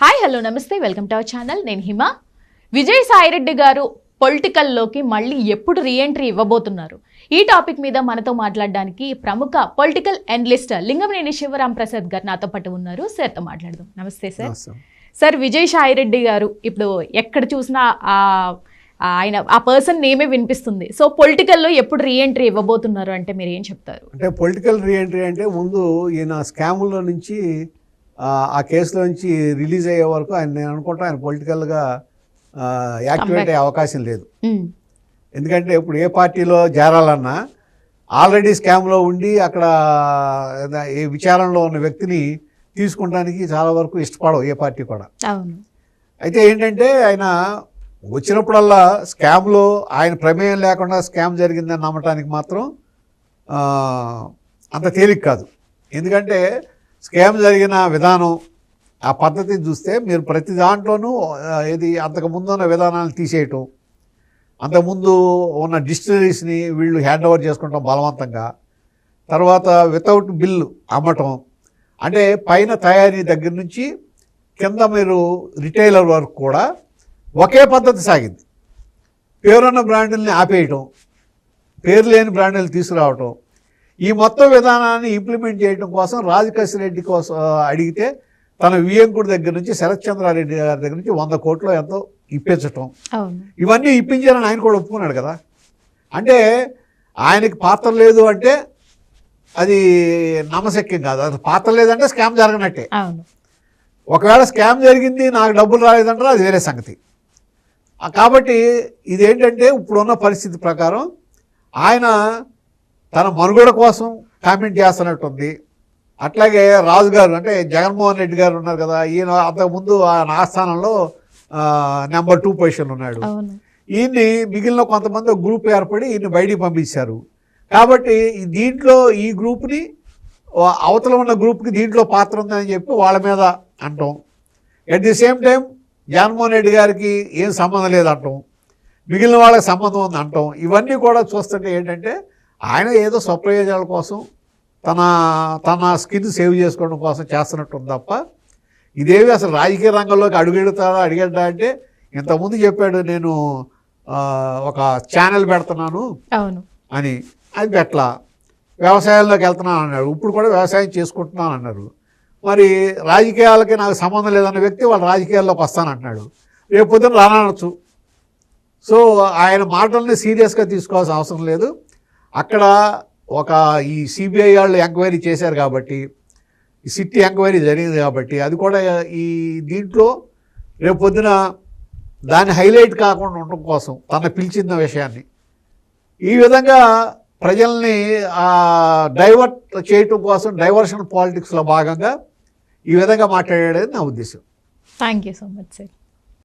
Hi hello namaste welcome to our channel. నేను హిమ. విజయ్ సాయిరెడ్డి గారు పొలిటికల్లోకి మళ్ళీ ఎప్పుడు రీఎంట్రీ ఇవ్వబోతున్నారు? ఈ టాపిక్ మీద మనతో మాట్లాడడానికి ప్రముఖ పొలిటికల్ అనలిస్ట్ లింగమనేని శివరాం ప్రసాద్ గారు నాతో పాటు ఉన్నారు. సార్తో మాట్లాడదాం. నమస్తే సార్. సార్ విజయ్ సాయిరెడ్డి గారు ఇప్పుడు ఎక్కడ చూసినా ఆయన ఆ పర్సన్ నేమే వినిపిస్తుంది. సో పొలిటికల్లో ఎప్పుడు రీఎంట్రీ ఇవ్వబోతున్నారు అంటే మీరు ఏం చెప్తారు? అంటే పొలిటికల్ రీఎంట్రీ అంటే ముందు ఈయన స్కాముల్లో నుంచి ఆ, కేసులో నుంచి రిలీజ్ అయ్యే వరకు ఆయన నేను అనుకుంటా ఆయన పొలిటికల్గా యాక్టివేట్ అయ్యే అవకాశం లేదు. ఉమ్, ఎందుకంటే ఇప్పుడు ఏ పార్టీలో చేరాలన్నా ఆల్రెడీ స్కామ్లో ఉండి అక్కడ ఏ విచారణలో ఉన్న వ్యక్తిని తీసుకుంటానికి చాలా వరకు ఇష్టపడవు ఏ పార్టీ కూడా. అయితే ఏంటంటే ఆయన వచ్చినప్పుడల్లా స్కామ్లో ఆయన ప్రమేయం లేకుండా స్కామ్ జరిగిందని నమ్మటానికి మాత్రం అంత తేలిక కాదు. ఎందుకంటే స్కామ్ జరిగిన విధానం ఆ పద్ధతి చూస్తే మీరు ప్రతి దాంట్లోనూ ఇది అంతకుముందు ఉన్న విధానాలను తీసేయటం అంతకుముందు ఉన్న డిస్టిలరీస్ని వీళ్ళు హ్యాండ్ ఓవర్ చేసుకుంటాం బలవంతంగా. తర్వాత వితౌట్ బిల్లు అమ్మటం. అంటే పైన తయారీ దగ్గర నుంచి కింద మీరు రిటైలర్ వరకు కూడా ఒకే పద్ధతి సాగింది. పేరున్న బ్రాండుల్ని ఆపేయటం పేరు లేని బ్రాండులు తీసుకురావటం ఈ మొత్తం విధానాన్ని ఇంప్లిమెంట్ చేయడం కోసం రాజకేశ్ రెడ్డి కోసం అడిగితే తన వియంకుడి దగ్గర నుంచి శరత్ చంద్రారెడ్డి గారి దగ్గర నుంచి వంద కోట్లు ఎంతో ఇప్పించటం. ఇవన్నీ ఇప్పించాలని ఆయన కూడా ఒప్పుకున్నాడు కదా. అంటే ఆయనకి పాత్ర లేదు అంటే అది నమ్మశక్యం కాదు. అది పాత్ర లేదంటే స్కామ్ జరగనట్టే. ఒకవేళ స్కామ్ జరిగింది నాకు డబ్బులు రాలేదంటారా అది వేరే సంగతి. కాబట్టి ఇదేంటంటే ఇప్పుడున్న పరిస్థితి ప్రకారం ఆయన తన మనుగడ కోసం కామెంట్ చేస్తున్నట్టుంది. అట్లాగే రాజు గారు అంటే జగన్మోహన్ రెడ్డి గారు ఉన్నారు కదా ఈయన అంతకుముందు ఆయన ఆస్థానంలో నెంబర్ టూ పొజిషన్ ఉన్నాడు. ఈయన్ని మిగిలిన కొంతమంది గ్రూప్ ఏర్పడి ఈయన్ని బయటికి పంపించారు. కాబట్టి దీంట్లో ఈ గ్రూప్ని అవతల ఉన్న గ్రూప్కి దీంట్లో పాత్ర ఉందని చెప్పి వాళ్ళ మీద అంటాం. At the same time Jaganmohan Reddy గారికి ఏం సంబంధం లేదు అంటాం మిగిలిన వాళ్ళకి సంబంధం ఉంది అంటాం ఇవన్నీ కూడా చూస్తుంటే ఏంటంటే ఆయన ఏదో స్వప్రయోజనాల కోసం తన తన స్కిన్ సేవ్ చేసుకోవడం కోసం చేస్తున్నట్టుంది తప్ప ఇదేవి అసలు రాజకీయ రంగంలోకి అడుగెడతాడా అడిగడ్డా అంటే ఇంతకుముందు చెప్పాడు నేను ఒక ఛానల్ పెడుతున్నాను అని. అది పెట్ల వ్యవసాయంలోకి వెళ్తున్నాను అన్నాడు. ఇప్పుడు కూడా వ్యవసాయం చేసుకుంటున్నాను అన్నారు. మరి రాజకీయాలకి నాకు సంబంధం లేదన్న వ్యక్తి వాళ్ళ రాజకీయాల్లోకి వస్తానంటున్నాడు. రేపు పొద్దున రానవచ్చు సో ఆయన మాటల్ని సీరియస్గా తీసుకోవాల్సిన అవసరం లేదు. అక్కడ ఒక ఈ సిబిఐ వాళ్ళు ఎంక్వైరీ చేశారు కాబట్టి ఈ సిట్టి ఎంక్వైరీ జరిగింది కాబట్టి అది కూడా ఈ దీంట్లో రేపు పొద్దున దాన్ని హైలైట్ కాకుండా ఉండడం కోసం తన పిలిచిన విషయాన్ని. ఈ విధంగా ప్రజల్ని డైవర్ట్ చేయటం కోసం డైవర్షన్ పాలిటిక్స్లో భాగంగా ఈ విధంగా మాట్లాడాడని నా ఉద్దేశం. Thank you so much sir